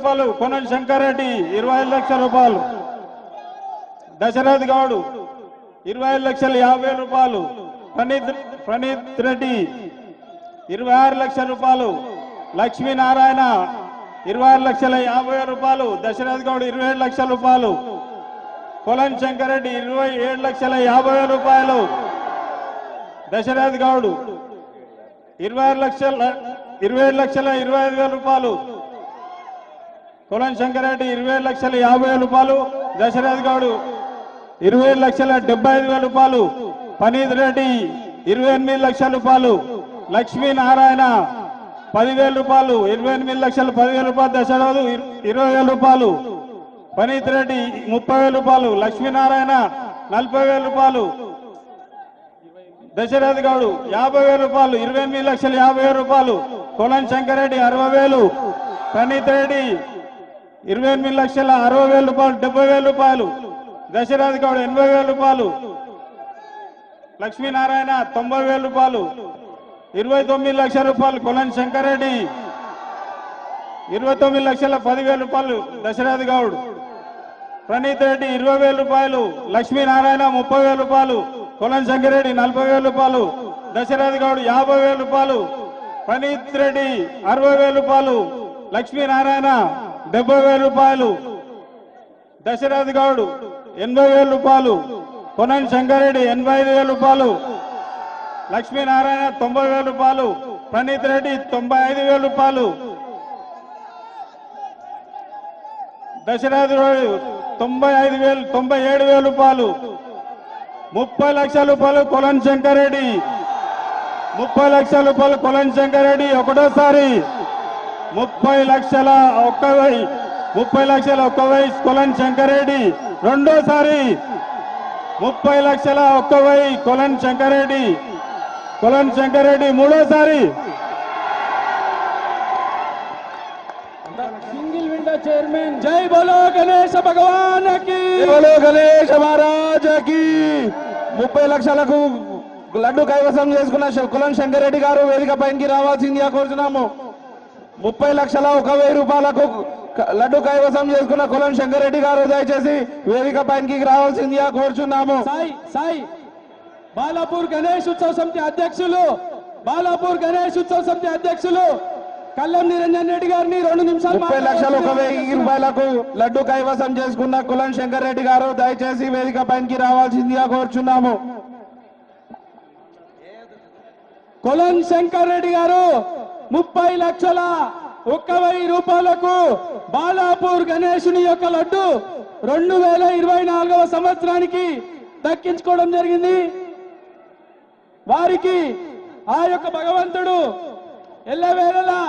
రూపాయలు కొనల్ శంకారెడ్డి ఇరవై ఐదు లక్షల రూపాయలు. దశరథ్ గౌడ్ ఇరవై ఐదు లక్షల యాభై రూపాయలు. ప్రణీత్ ప్రణీత్ రెడ్డి ఇరవై ఆరు లక్షల రూపాయలు. లక్ష్మీనారాయణ ఇరవై ఆరు లక్షల యాభై రూపాయలు. దశరథ్ గౌడ్ ఇరవై ఏడు లక్షల రూపాయలు. కొలన్ శంకరెడ్డి ఇరవై ఏడు లక్షల యాభై వేల రూపాయలు. దశరథ్ గౌడ్ ఇరవై ఆరు లక్షల ఇరవై ఏడు లక్షల ఇరవై ఐదు వేల రూపాయలు. కొలన్ శంకరెడ్డి ఇరవై లక్షల యాభై వేల రూపాయలు దశరథ్ గౌడ్ ఇరవై లక్షల డెబ్బై ఐదు వేల రూపాయలు పనీత్ రెడ్డి ఇరవై ఎనిమిది లక్షల రూపాయలు లక్ష్మీనారాయణ పదివేల రూపాయలు ఇరవై ఎనిమిది లక్షలు పదివేల రూపాయలు దశరథు ఇరవై వేల రూపాయలు పనీత్ రెడ్డి ముప్పై వేల రూపాయలు లక్ష్మీనారాయణ నలభై వేల రూపాయలు దశరథ్ గౌడ్ యాభై వేల రూపాయలు ఇరవై ఎనిమిది లక్షల యాభై వేల రూపాయలు కొలన్ శంకరెడ్డి అరవై వేలు పనీత్ రెడ్డి ఇరవై ఎనిమిది లక్షల అరవై వేల రూపాయలు డెబ్బై వేల రూపాయలు దశరథ్ గౌడ్ ఎనభై వేల రూపాయలు లక్ష్మీనారాయణ తొంభై వేల రూపాయలు ఇరవై తొమ్మిది లక్షల రూపాయలు కొలన్ శంకరెడ్డి ఇరవై తొమ్మిది లక్షల పదివేల రూపాయలు దశరథ్ గౌడ్ ప్రణీత్ రెడ్డి ఇరవై వేల రూపాయలు లక్ష్మీనారాయణ ముప్పై వేల రూపాయలు కొలన్ శంకరెడ్డి నలభై వేల రూపాయలు దశరథ్ గౌడ్ యాభై వేల రూపాయలు ప్రణీత్ రెడ్డి అరవై వేల రూపాయలు లక్ష్మీనారాయణ డెబ్బై వేల రూపాయలు. దశరథ్ గౌడ్ ఎనభై వేల రూపాయలు. కొనన్ శంకరెడ్డి ఎనభై ఐదు వేల రూపాయలు. లక్ష్మీనారాయణ తొంభై వేల రూపాయలు. ప్రణీత్ రెడ్డి తొంభై ఐదు వేల రూపాయలు. దశరథ్ గౌడ్ తొంభై ఐదు వేలు తొంభై ఏడు వేల రూపాయలు. ముప్పై లక్షల రూపాయలు కొలన్ శంకరెడ్డి. ముప్పై లక్షల రూపాయలు కొలన్ శంకరెడ్డి ఒకటోసారి. ముప్పై లక్షల ఒక్క ముప్పై లక్షల ఒక్క వెయ్యి కొలన్ శంకరెడ్డి. రెండోసారి ముప్పై లక్షల ఒక్క వెయ్యి కొలన్ శంకరెడ్డి. కొలన్ శంకరెడ్డి మూడోసారి. సింగిల్ విండో చైర్మన్ జై బోలో గణేశ భగవాన్కి బోలో గణేష్ మహారాజకి. ముప్పై లక్షలకు లడ్డు కైవసం చేసుకున్న కులం శంకరెడ్డి గారు వేదిక పైకి రావాల్సిందిగా కోరుతున్నాము ముప్పై లక్షల ఒక వెయ్యి రూపాయలకు లడ్డు కైవసం చేసుకున్న కులం శంకరెడ్డి గారు దయచేసి వేదిక పైకి రావాల్సిందిగా కోరుచున్నాము. సాయి సాయి. బాలాపూర్ గణేష్ ఉత్సవ సమితి అధ్యక్షులు బాలాపూర్ గణేష్ ఉత్సవ సమితి అధ్యక్షులు కల్లం నిరంజన్ రెడ్డి గారిని రెండు నిమిషాలు ముప్పై లక్షల ఒక వెయ్యి రూపాయలకు లడ్డు కైవసం చేసుకున్న కులం శంకరెడ్డి గారు దయచేసి వేదిక పైకి రావాల్సిందిగా కోరుచున్నాము. కొలన్ శంకర్ రెడ్డి గారు ముప్పై లక్షల ఒక్క వెయ్యి రూపాయలకు బాలాపూర్ గణేశుని యొక్క లడ్డు రెండు వేల ఇరవై నాలుగవ సంవత్సరానికి దక్కించుకోవడం జరిగింది. వారికి ఆ యొక్క భగవంతుడు ఎల్లవేళలా